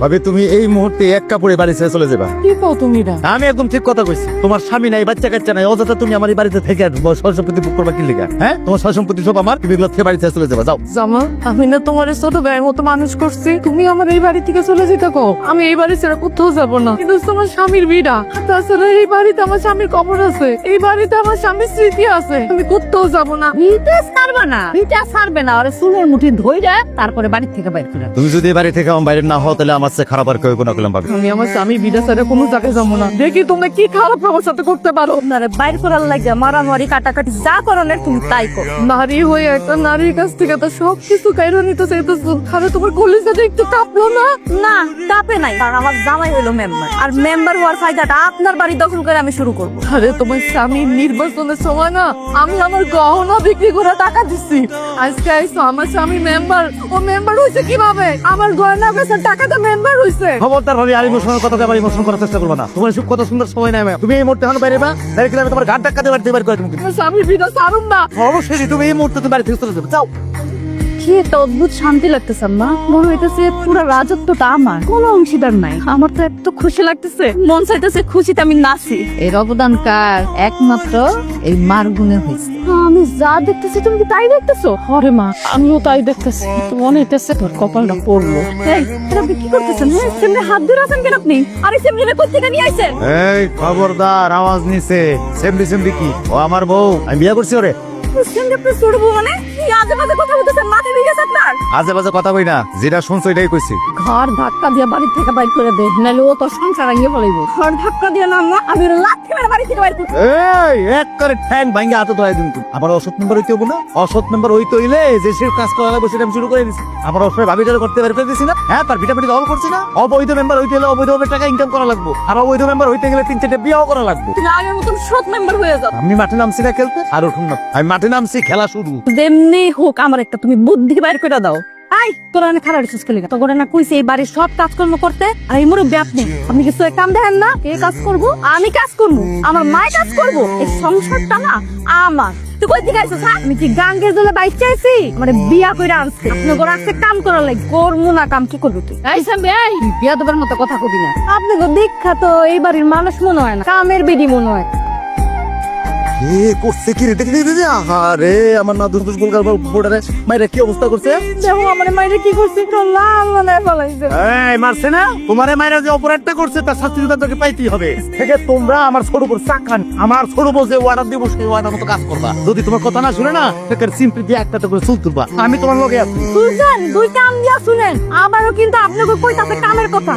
ভাবি তুমি এই মুহূর্তে এক কাপড়ে বাড়ি ছেড়ে চলে যাবা। কি কও তুমি না আমি একদম ঠিক কথা কইছি। তোমার স্বামী নাই বাচ্চা কাচ্চা নাই অযথা তুমি আমার এই বাড়িতে থেকে সয় সম্পত্তি বুক করবা কি লিগা? হ্যাঁ? তোমার সম্পত্তি সব আমার তুমি থেকে বাড়ি ছেড়ে চলে যাবা যাও। জামা আমি না তোমার ছোট ভাইয়ের মতো মানুষ করছি। তুমি আমার এই বাড়ি থেকে চলে যেতে কো আমি এই বাড়ি ছেড়ে কোথাও যাব না। কিন্তু তোমার স্বামীর বিড়া। তাছাড়া এই বাড়িতে আমার স্বামীর কবর আছে। এই বাড়িতে আমার স্বামীর স্মৃতি আছে। আমি কোথাও যাব না। ভিটা ছাড়বে না। ভিটা ছাড়বে না। আরে চুলের মুঠি ধইরা তারপরে বাড়ি থেকে বাইর করে তুমি যদি এই বাড়ি থেকে আমার বাইরে না হও তাহলে আমার খারাপ আর কেউ কোনো আমি আমার স্বামী ছেড়ে কোনো জায়গায় যাব না। দেখি তোমরা কি খারাপ আমার সাথে করতে পারো। আপনারে বাইর করার লাগে মারামারি কাটাকাটি যা তুমি তাই করো। নারী হয়ে একটা নারীর কাছ থেকে তো সব কিছু কাইরা নিতে চাইতেছো। তোমার একটু কাঁপলো না? না চাপে নাই কারণ আমার জামাই হলো মেম্বার আর মেম্বার হওয়ার ফায়দাটা আপনার বাড়ি দখল করে আমি শুরু করব। আরে তোমার স্বামী নির্বাচনের সময় না আমি আমার গহনা বিক্রি করে টাকা দিচ্ছি আজকে আইসো আমার স্বামী মেম্বার ও মেম্বার হয়েছে কীভাবে? আমার গয়না বেচার টাকাটা মেম্বার হয়েছে খবরদার ভাবি আর ইমোশনাল কথা আবার ইমোশন করার চেষ্টা করব না। তোমার সুখ কত সুন্দর সময় নাই তুমি এই মুহূর্তে এখন বাইরে বা? ডাইরেক্ট আমি তোমার ঘাট ধাক্কা দিয়ে বাড়িতে বাইর করে তুমি স্বামী বিদা সারুম না অবশ্যই তুমি এই মুহূর্তে তুমি বাড়ি থেকে চলে যাবে। যাও। অদ্ভুত শান্তি লাগতেছে, আম্মা। মনে হইতেছে পুরো রাজত্বটা আমার। অংশীদার নাই। আমার তো এত খুশি লাগতেছে। মন চাইতেছে খুশিতে আমি নাচি। এর অবদান কার? একমাত্র এই হয়েছে আমি যা দেখতেছি, তুমি কি তাই দেখতেছো? আরে মা, আমিও তাই দেখতেছি। মনে হইতেছে তোর কপালটা পড়ল। আপনি কি করতেছেন? হ্যাঁ সেমনি হাত ধরে আছেন কেন আপনি? আরে সেমনি নিয়ে আইছেন? এই, খবরদার, আওয়াজ নিছে। সেমডি সেমডি কি? ও আমার বউ। আমি বিয়ে করছি ওরে। মানে? আজে বাজে কথা বলতেছেন? মাথায় দিয়ে আপনার? আজে বাজে কথা কই না। যেটা শুনছো এটাই কইছি। ঘর ধাক্কা দিয়ে বাড়ি থেকে বাইর করে দে নাহলে ও তো সংসার আঙ্গিয়ে ফেলাইব ঘর ধাক্কা দিয়ে নাম না আমি লাথি মেরে বাড়ি থেকে বাইর করব এই এক করে ঠ্যাং ভাঙ্গে হাতে ধরে দিন তুমি আমার অসৎ মেম্বার হইতে হব না অসৎ মেম্বার হইতে হইলে যে সে কাজ করা লাগবে সেটা আমি শুরু করে দিছি। আমার অসৎ ভাবিটা করতে বের করে দিছি না। হ্যাঁ তার ভিটামিটি দল করছি না। অবৈধ মেম্বার হইতে হলে অবৈধভাবে টাকা ইনকাম করা লাগবে। আর অবৈধ মেম্বার হইতে গেলে তিন চারটে বিয়েও করা লাগবে। তুমি আগের মতন সৎ মেম্বার হয়ে যাও আমি মাঠে নামছি না খেলতে আর উঠুন না। আমি মাঠে নামছি খেলা শুরু। যেমনি হোক আমার একটা তুমি বুদ্ধি বাইর করে দাও। আই তোরা না খারাপ রিসার্চ করলি তো গোটা না কইছে এই বাড়ির সব কাজকর্ম করতে আর এই মুরব্বী আপনি। আপনি কিছু কাম দেখেন না কে কাজ করব? আমি কাজ করব আমার কাজ করব। এই সংসারটা না আমার। তুই কই আইছিস হ্যাঁ? আমি কি গাঙ্গের জলে বাইক চাইছি? মানে বিয়া কইরা আনছি। আপনি গোড়া আছে কাম করার লাগি। করমু না কাম কি করবি তুই? এই সামনে এই। বিয়া দেবার মতো কথা কবি না। আপনি তো দীক্ষা তো এই বাড়ির মানুষ মনে হয় না। কামের বিধি মনে হয়। এ করছে কি রে? দেখি দেখি আরে আমার না বোর্ডারে মাইরা কি অবস্থা করছে? দেখো আমার মাইরে কি করছে? একটু লাল বানায় ফেলাইছে। এই মারছে না? তোমারে মাইরা যে অপরাধটা করছে তার শাস্তি তাদেরকে পাইতেই হবে। থেকে তোমরা আমার ছোট উপর চাকান আমার ছোট যে ওয়ার্ডার দিব সেই ওয়ার্ডার মতো কাজ করবা। যদি তোমার কথা না শুনে না তাকে সিম্পলি দিয়ে একটা করে চুল তুলবা। আমি তোমার লগে আছি। শুনছেন দুই দিয়া শুনেন। আবারও কিন্তু আপনাকে কইতাছে কামের কথা।